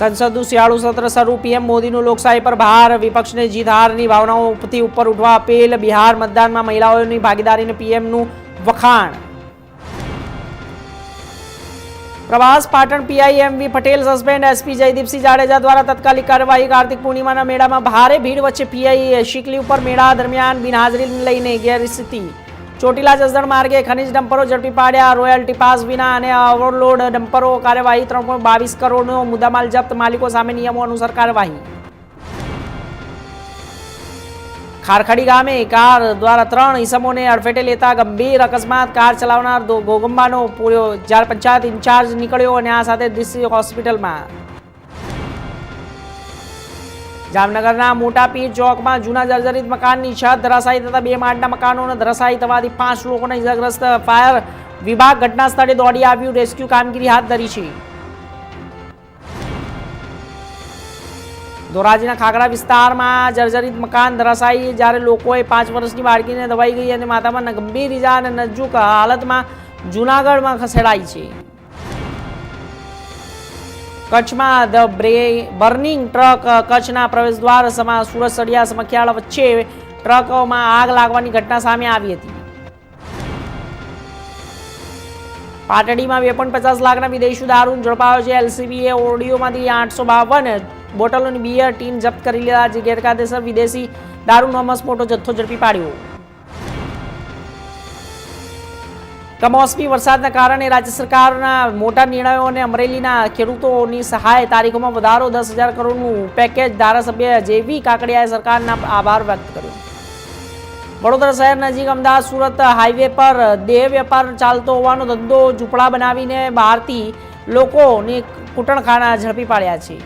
સંસદનું શિયાળુ સત્ર શરૂ. પીએમ મોદીનું લોકશાહી પર ભાર. વિપક્ષને જીત હારની ભાવનાઓથી ઉપર ઉઠવા અપીલ. બિહાર મતદાનમાં મહિલાઓની ભાગીદારીને પીએમનું વખાણ. પ્રવાસ Patan PI MV Patel suspend. SP Jaydeepsinh Jadeja દ્વારા તત્કાલિક કાર્યવાહી. કાર્તિક પૂર્ણિમાના મેળામાં ભારે ભીડ વચ્ચે પીઆઈ શીકલી ઉપર મેળા દરમિયાન બિનહાજરી લઈને ગેરસ્થિતિ. ચોટીલા જસદણ માર્ગે ખનીજ ડમ્પરો ઝડપી પાડ્યા. રોયલ્ટી પાસ વિના અને ઓવરલોડ ડમ્પરો કાર્યવાહી ત્રણ પોઈન્ટ બાવીસ કરોડનો મુદ્દામાલ જપ્ત. માલિકો સામે નિયમો અનુસાર કાર્યવાહી. ખારખડી ગામે કાર દ્વારા ત્રણ ઈસમોને અડફેટે લેતા ગંભીર અકસ્માત. કાર ચલાવનાર ગોગંબાનો પૂર્યો જ્યારે પંચાયત ઇન્ચાર્જ નીકળ્યો અને આ સાથે ડિસ્ટ્રિક્ટ હોસ્પિટલમાં જામનગરના મોટા પીર ચોકમાં જૂના જર્જરિત મકાનની છત ધરાશાયી થતા બે માળના મકાનોને ધરાશાયી થવાથી પાંચ લોકોને ઇજાગ્રસ્ત ફાયર વિભાગ ઘટના સ્થળે દોડી આવ્યું. રેસ્ક્યુ કામગીરી હાથ ધરી છે. ધોરાજીના ખાગડા વિસ્તારમાં જર્જરિત મકાન ધરાશાયી જ્યારે લોકોએ પાંચ વર્ષની બાળકીને દવાઈ ગઈ અને માતામાં ગંભીર ઇજા અને નજુક હાલતમાં જૂનાગઢમાં ખસેડાઈ છે. કચ્છમાં ધ બ્રે, બર્નિંગ ટ્રક કચ્છના પ્રવેશદ્વાર સમા સુરત સળિયા સમખ્યાળ વચ્ચે ટ્રકોમાં આગ લાગવાની ઘટના સામે આવી હતી. પાટડીમાં બે પોઈન્ટ પચાસ લાખના વિદેશી દારૂ ઝડપાયો છે એલસીબીએ. ઓડિયોમાંથી આઠસો બાવન બોટલોની બિયર ટીમ જપ્ત કરી લીધા. જે ગેરકાયદેસર વિદેશી દારૂનો મસમોટો જથ્થો ઝડપી પાડ્યો. કમોસમી વરસાદના કારણે રાજ્ય સરકારના મોટા નિર્ણયો અને અમરેલીના ખેડૂતોની સહાય તારીખોમાં વધારો દસ હજાર કરોડનું પેકેજ ધારાસભ્ય જેવી કાકડિયાએ સરકારના આભાર વ્યક્ત કર્યો. વડોદરા શહેર નજીક અમદાવાદ, સુરત હાઈવે પર દેહ વેપાર ચાલતો હોવાનો ધંધો ઝૂંપડા બનાવીને બહારથી લોકોની કૂટણખાના ઝડપી પાડ્યા છે.